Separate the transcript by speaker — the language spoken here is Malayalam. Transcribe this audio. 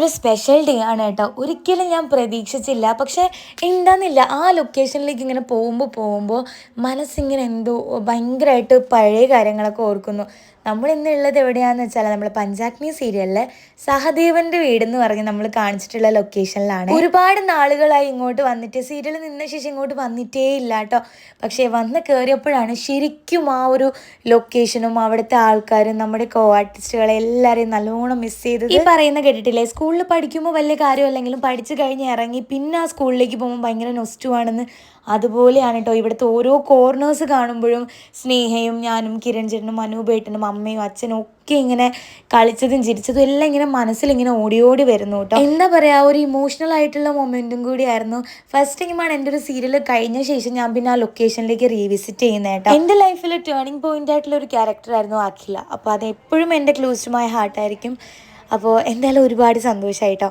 Speaker 1: ഒരു സ്പെഷ്യൽ ഡേ ആണ് കേട്ടോ. ഒരിക്കലും ഞാൻ പ്രതീക്ഷിച്ചില്ല. പക്ഷേ എന്താന്നില്ല ആ ലൊക്കേഷനിലേക്ക് ഇങ്ങനെ പോകുമ്പോൾ പോകുമ്പോൾ മനസ്സിങ്ങനെ എന്തോ ഭയങ്കരമായിട്ട് പഴയ കാര്യങ്ങളൊക്കെ ഓർക്കുന്നു. നമ്മൾ ഇന്നുള്ളത് എവിടെയാണെന്ന് വെച്ചാൽ നമ്മൾ പഞ്ചാഗ്നി സീരിയലിലെ സഹദേവന്റെ വീട് എന്ന് പറഞ്ഞ് നമ്മൾ കാണിച്ചിട്ടുള്ള ലൊക്കേഷനിലാണ്. ഒരുപാട് നാളുകളായി ഇങ്ങോട്ട് വന്നിട്ട് സീരിയൽ നിന്ന ശേഷം ഇങ്ങോട്ട് വന്നിട്ടേ ഇല്ല കേട്ടോ പക്ഷേ വന്ന് കയറിയപ്പോഴാണ് ശരിക്കും ആ ഒരു ലൊക്കേഷനും അവിടുത്തെ ആൾക്കാരും നമ്മുടെ കോ ആർട്ടിസ്റ്റുകളെ എല്ലാവരെയും നല്ലോണം മിസ് ചെയ്തത്. ഈ പറയുന്ന കേട്ടിട്ടില്ലേ? സ്കൂളിൽ പഠിക്കുമ്പോൾ വലിയ കാര്യമല്ലെങ്കിലും പഠിച്ചു കഴിഞ്ഞ് ഇറങ്ങി പിന്നെ ആ സ്കൂളിലേക്ക് പോകുമ്പോൾ ഭയങ്കര നൊസ്റ്റുവാണെന്ന് അതുപോലെയാണ് കേട്ടോ ഇവിടുത്തെ ഓരോ കോർണേഴ്സ് കാണുമ്പോഴും സ്നേഹയും ഞാനും കിരൺ ചേട്ടനും അനൂപേട്ടനും അമ്മയും അച്ഛനും ഒക്കെ ഇങ്ങനെ കളിച്ചതും ചിരിച്ചതും എല്ലാം ഇങ്ങനെ മനസ്സിലിങ്ങനെ ഓടി ഓടി വരുന്നു കേട്ടോ. എന്താ പറയുക ഒരു ഇമോഷണൽ ആയിട്ടുള്ള മൊമെന്റും കൂടിയായിരുന്നു. ഫസ്റ്റ് ടൈമാണ് എന്റെ ഒരു സീരിയൽ കഴിഞ്ഞ ശേഷം ഞാൻ പിന്നെ ആ ലൊക്കേഷനിലേക്ക് റീവിസിറ്റ് ചെയ്യുന്നത് കേട്ടോ. എന്റെ ലൈഫിൽ ടേണിംഗ് പോയിന്റ് ആയിട്ടുള്ള ഒരു ക്യാരക്ടർ ആയിരുന്നു അഖില. അപ്പോൾ അത് എപ്പോഴും എന്റെ ക്ലോസ്ഡ് ടു മൈ ഹാർട്ടായിരിക്കും അപ്പോൾ എന്തായാലും ഒരുപാട് സന്തോഷമായിട്ടോ